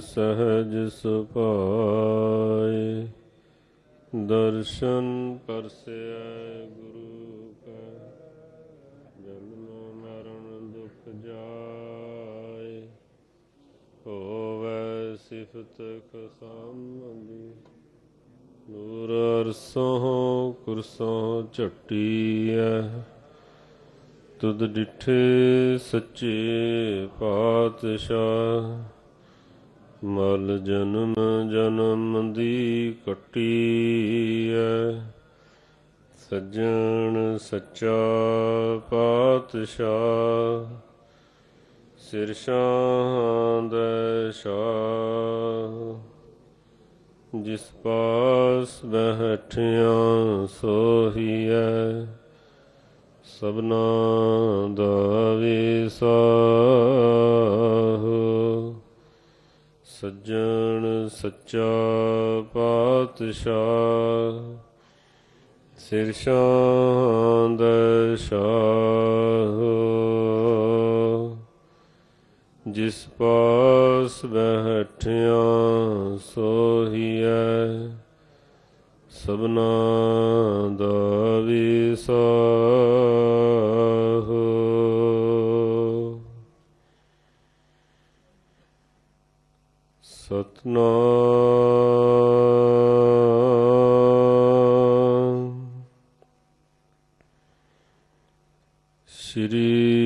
ਸਹਜ ਸੁਭਾਏ ਦਰਸ਼ਨ ਪਰਸੈ ਗੁਰੂ ਕਾ ਜਨਮ ਮਰਨ ਦੁਖ ਜਾਏ। ਹੋਵੇ ਸਿਫਤ ਖਸਮਦੀ ਨੂਰ ਅਰਸੋਂ ਕੁਰਸੋਂ ਝਟੀਐ। ਤੁਧ ਡਿਠੇ ਸੱਚੇ ਪਾਤਸ਼ਾਹ ਮਲ ਜਨਮ ਜਨਮ ਦੀ ਕੱਟੀ ਕੱਟੀਐ। ਸੱਜਣ ਸੱਚਾ ਪਾਤਸ਼ਾਹ, ਸਿਰ ਸ਼ਾਂਦ ਸ਼ਾਹ। ਜਿਸ ਪਾਸ ਬਹਿਠਿਆ ਸੋਹੀਐ, ਸਭਨਾ ਦਾ ਵਿਸਾਹੋ ਸੱਜਣ ਸੱਚਾ ਪਾਤਸ਼ਾਹ ਸਿਰ ਸ਼ਾਂਦ ਸ਼ਾਹ। ਜਿਸ ਪਾਸ ਬੈਠਿਆ ਸੋਹੀਐ ਸਭਨਾ ਸਤਨਾਮ ਸ਼੍ਰੀ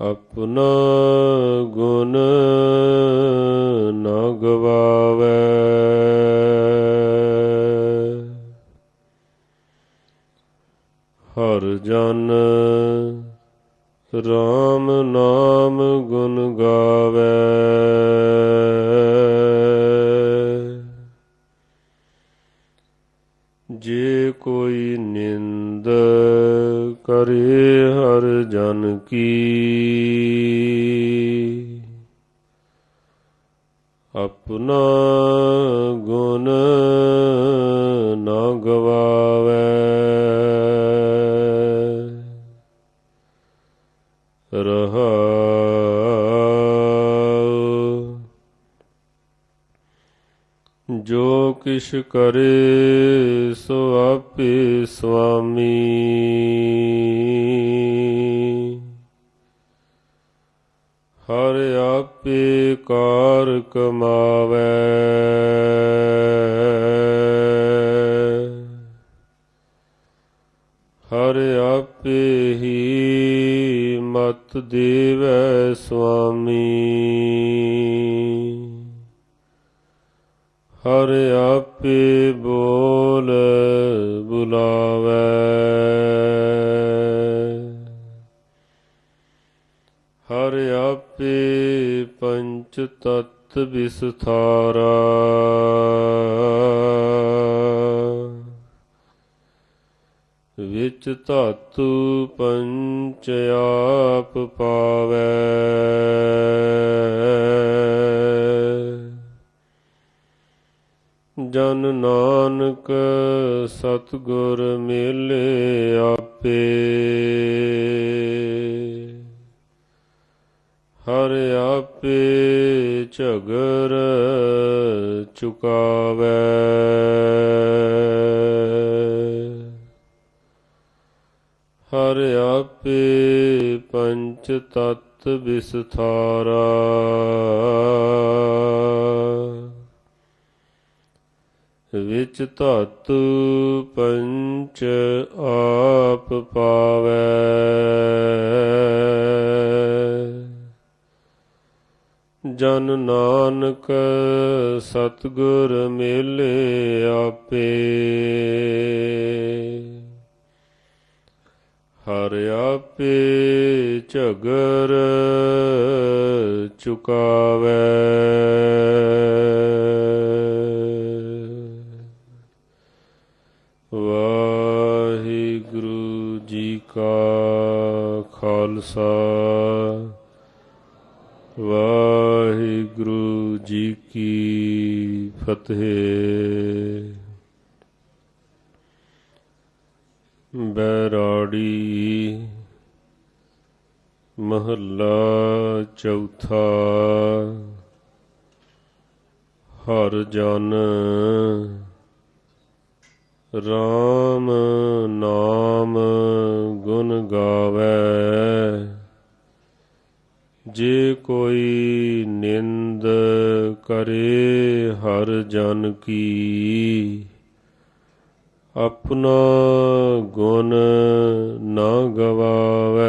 ਆਪਣਾ ਗੁਣ ਨਾ ਗਵਾਵੇ। ਹਰ ਜਨ RAM ਨਾਮ ਗੁਣ ਗਾਵੇ। ਜੇ ਕੋਈ ਨਿੰਦ ਕਰੇ ਹਰ ਜਨ ਕੀ। ਆਪਣਾ ਗੁਣ ਜੋ ਕਿਛ ਕਰੇ ਸੋ ਆਪੇ ਸੁਆਮੀ ਹਰ ਆਪੇ ਕਾਰ ਕਮਾਵੇ। ਹਰ ਆਪੇ ਹੀ ਮਤ ਦੇਵੈ ਸੁਆਮੀ ਹਰ ਆਪੇ ਬੋਲ ਬੁਲਾਵੇ। ਹਰ ਆਪੇ ਪੰਚ ਤਤ ਵਿਸਥਾਰਾ। ਵਿੱਚ ਧਾਤੂ ਪੰਚ ਆਪ ਪਾਵੇ। ਜਨ ਨਾਨਕ ਸਤਗੁਰ ਮੇਲੇ ਆਪੇ। ਹਰ ਆਪੇ ਝਗਰ ਚੁਕਾਵੇ। ਹਰ ਆਪੇ ਪੰਚ ਤਤ ਵਿਸਥਾਰਾ। ਵਿੱਚ ਧਤ ਪੰਚ ਆਪ ਪਾਵੈ। ਜਨ ਨਾਨਕ ਸਤਗੁਰ ਮੇਲੇ ਆਪੇ। ਹਰ ਆਪੇ ਝਗਰ ਚੁਕਾਵੈ। ਕਾ ਖਾਲਸਾ। ਵਾਹਿਗੁਰੂ ਜੀ ਕੀ ਫਤਿਹ। ਬੈਰਾੜੀ ਮਹੱਲਾ ਚੌਥਾ। ਹਰ ਜਨ ਰਾਮ ਜੇ ਕੋਈ ਨਿੰਦ ਕਰੇ ਹਰ ਜਨ ਕੀ ਆਪਣਾ ਗੁਣ ਨਾ ਗਵਾਵੇ।